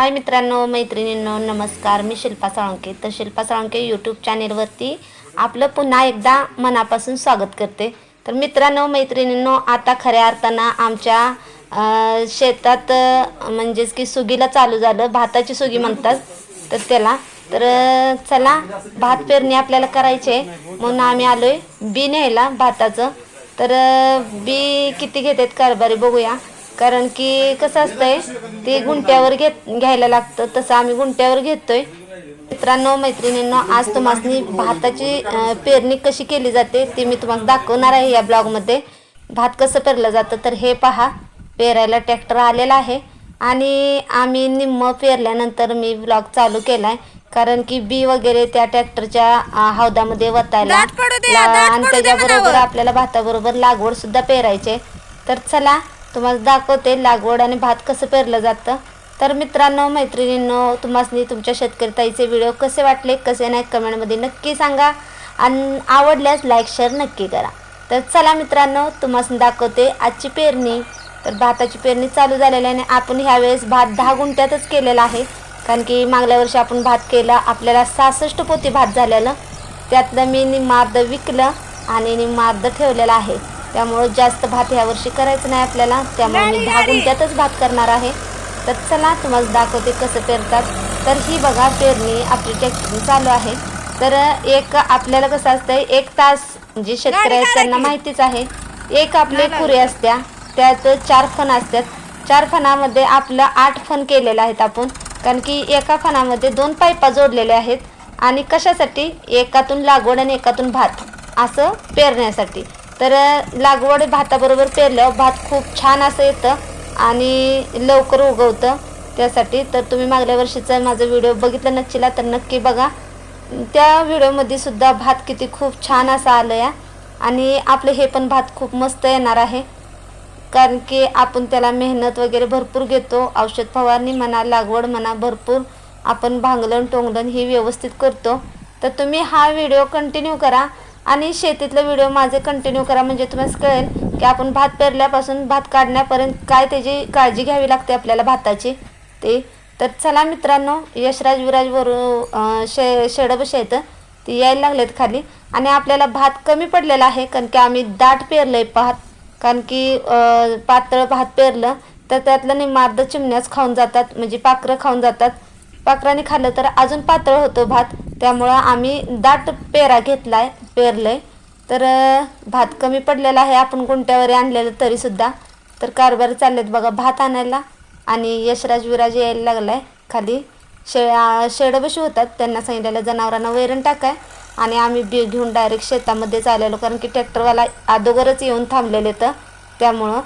हाय मित्रांनो मैत्रिणींनो नमस्कार. मी शिल्पा साळुंके. तर शिल्पा साळुंके यूट्यूब चॅनेलवरती आपलं पुन्हा एकदा मनापासून स्वागत करते. तर मित्रांनो मैत्रिणींनो आता खऱ्या अर्थानं आमच्या शेतात म्हणजेच की सुगीला चालू झालं. भाताची सुगी म्हणतात तर त्याला. तर चला भात पेरणी आपल्याला करायची आहे. म्हणून आम्ही आलोय बी न्यायला भाताचं. तर बी किती घेतात? कारभारी बघूया. कारण की कसं असतंय ते गुंट्यावर घेत घ्यायला लागतं. तसं आम्ही गुंट्यावर घेतोय. मित्रांनो मैत्रिणींनो आज तुम्हाला भाताची पेरणी कशी केली जाते ती मी तुम्हाला दाखवणार आहे या ब्लॉगमध्ये. भात कसं पेरलं जातं तर हे पहा. पेरायला ट्रॅक्टर आलेला आहे. आणि आम्ही निम्म पेरल्यानंतर मी ब्लॉग चालू केलाय. कारण की बी वगैरे त्या ट्रॅक्टरच्या हौदामध्ये वतायला आणि त्याच्याबरोबर. आपल्याला भाताबरोबर लागवड सुद्धा पेरायचे तर चला तुम्हाला दाखवते लागवड आणि भात कसं पेरलं जातं. तर मित्रांनो मैत्रिणींनो तुम्हाला तुमच्या शेतकरी ताईचे व्हिडिओ कसे वाटले कसे नाही कमेंटमध्ये नक्की सांगा. आणि आवडल्यास लाईक शेअर नक्की करा. तर चला मित्रांनो तुम्हाला दाखवते आजची पेरणी. तर भाताची पेरणी चालू झालेली आहे आणि आपण ह्यावेळेस भात दहा गुंठ्यातच केलेला आहे. कारण की मागल्या वर्षी आपण भात केला आपल्याला सहासष्ट पोती भात झालेलं. त्यातलं मी निम्मार्ध विकलं आणि निम्मार्ध ठेवलेलं आहे. त्यामुळं जास्त भात ह्या वर्षी करायचं नाही आपल्याला. त्यामुळे मी दहा गुंठ्यातच भात करणार आहे. तर चला तुम्हाला दाखवते कसं पेरतात. तर ही बघा पेरणी आपली ट्रॅक्टर चालू आहे. तर एक आपल्याला कसं असतंय एक तास म्हणजे शेतकरी आहेत त्यांना माहितीच आहे. एक आपले कुरे असत्या त्यात चार फण असतात चार फणामध्ये आपलं आठ फण केलेलं आहेत आपण. कारण की एका फणामध्ये दोन पाईपा जोडलेल्या आहेत. आणि कशासाठी? एकातून लागवड आणि एकातून भात. असं पेरण्यासाठी. तर लागवड भाताबरोबर पेरल्यावर भात खूप छान असं येतं आणि लवकर उगवतं त्यासाठी. तर तुम्ही मागल्या वर्षीचा माझा व्हिडिओ बघितला नसला तर नक्की बघा. त्या व्हिडिओमध्ये सुद्धा भात किती खूप छान असं आलं या आणि आपलं हे पण भात खूप मस्त येणार आहे. कारण की आपण त्याला मेहनत वगैरे भरपूर घेतो औषध फवारणी म्हणा लागवड म्हणा भरपूर आपण भांगलण टोंगलन ही व्यवस्थित करतो. तर तुम्ही हा व्हिडिओ कंटिन्यू करा. आणि शेतीतलं व्हिडिओ माझे कंटिन्यू करा. म्हणजे तुम्हाला कळेल की आपण भात पेरल्यापासून भात काढण्यापर्यंत काय त्याची काळजी घ्यावी लागते आपल्याला भाताची? ते तर चला मित्रांनो यशराज विराज वरून शे शेडबश येतं ती यायला लागलेत खाली. आणि आपल्याला भात कमी पडलेला आहे कारण की आम्ही दाट पेरलं आहे भात कारण की पातळ भात पेरलं तर त्यातलं निम्मार्ध चिमण्याच खाऊन जातात म्हणजे पाखरं खाऊन जातात. पाखराने खाल्लं तर अजून पातळ होतो भात. त्यामुळं आम्ही दाट पेरा घेतलाय पेरलंय. तर भात कमी पडलेला आहे. आपण गुंट्यावर आणलेलं तरीसुद्धा तर कारभार चाललेत बघा भात आणायला. आणि यशराज विराज यायला लागलाय खाली. शे शेडबशी होतात. त्यांना सांगितलेलं जनावरांना वैरण टाकाय. आणि आम्ही बी घेऊन डायरेक्ट शेतामध्ये आलेलो कारण की ट्रॅक्टरवाला अगोदरच येऊन थांबलेले तर त्यामुळं.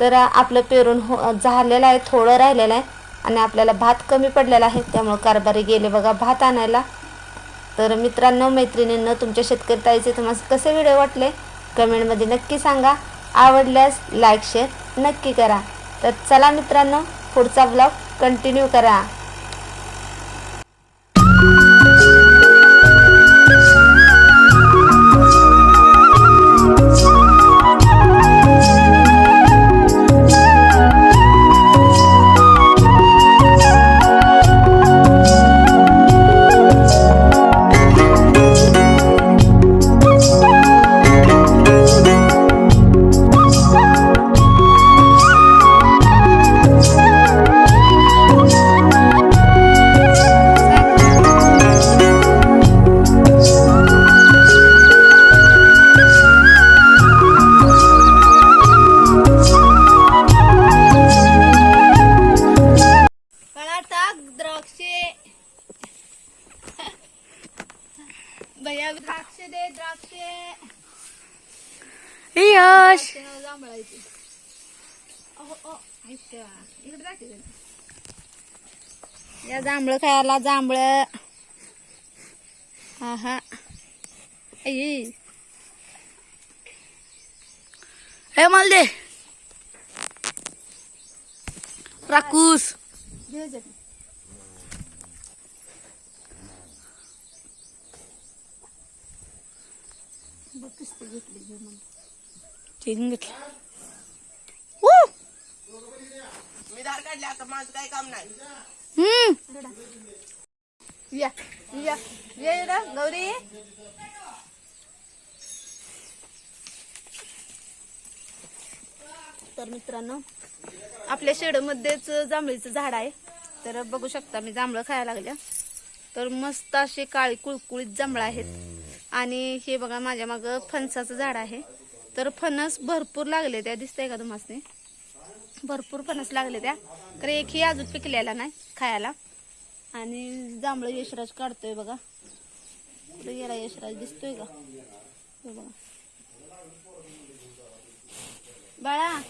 तर आपलं पेरून हो झालेलं आहे थोडं राहिलेलं आहे. आणि आपल्याला भात कमी पडलेला आहे त्यामुळं कारभारी गेले बघा भात आणायला. तर मित्रांनो मैत्रिणींनो तुमच्या शेतकरी ताईचे तुम्हाला कसे व्हिडिओ वाटले? कमेंटमध्ये नक्की सांगा. आवडल्यास लाईक शेअर नक्की करा. तर चला मित्रांनो पुढचा ब्लॉग कंटिन्यू करा. यश जांभळायची या जांभळं खायला जांभळं. हा हा आई. हे मला दे. राकूस चिकन घेतलं मी धार काढले आता माझं काही काम नाही. हम्म. या या गौरी. तर मित्रांनो आपल्या शेडमध्येच जांभळीचं झाड आहे. तर बघू शकता मी जांभळं खायला लागल्या. तर मस्त असे काळी कुळकुळीत जांभळं आहेत. आणि हे बघा माझ्या मागं फणसाचं झाड आहे. तर फणस भरपूर लागले त्या दिसतंय का तुम्हाला भरपूर फणस लागले त्या. तर एकही अजून पिकलेला नाही खायला. आणि जांभळं यशराज काढतोय बघा. कुठे गेला यशराज दिसतोय का? बघा. बाळा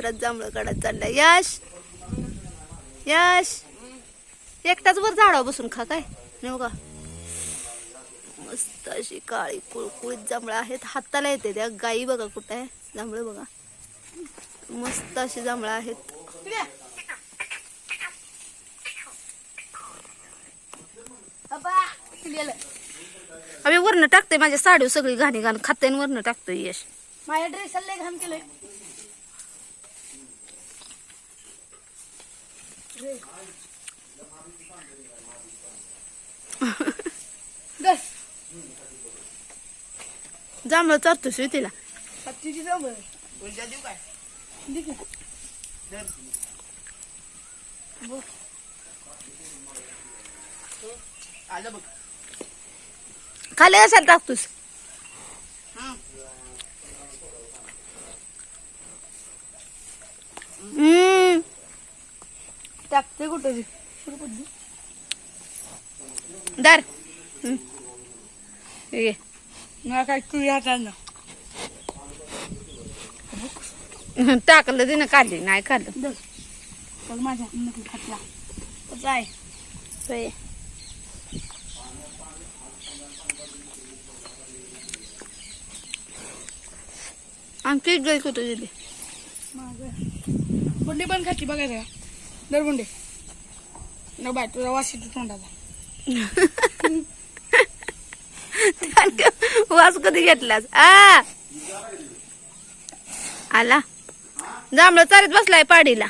आणि यशराज काढत चाललाय. यश! यश! एकटाच वर झाडावर बसून खा काय? नाही मस्त अशी काळी कुळकुळीत जांभळं आहेत. हाताला येते त्या. गाई बघा कुठं आहे. जांभळं बघा. मस्त अशी जांभळं आहेत. आम्ही वरनं टाकते माझ्या साडीवर सगळी घाणी घाण खाते आणि वरनं टाकतोय यश. माझ्या ड्रेस घाण केलंय. दस जांभळं चरतोस होय तिला हत्तीची जवळ खाली असायला टाकतोस. हम्म. टाकते कुठे दर. हे. मला काय तुझी हातानं. टाकलं तिनं काढली नाही काढलं बघ माझ्या खातला आहे होय. आमची गाय कुठं दिली? माझं बुंडी पण खाती बघायचं का न बाय तुझा वास येतो तोंडाला वास कधी घेतलास? आ! आला. जांभळं चारीत बसलाय पाडीला.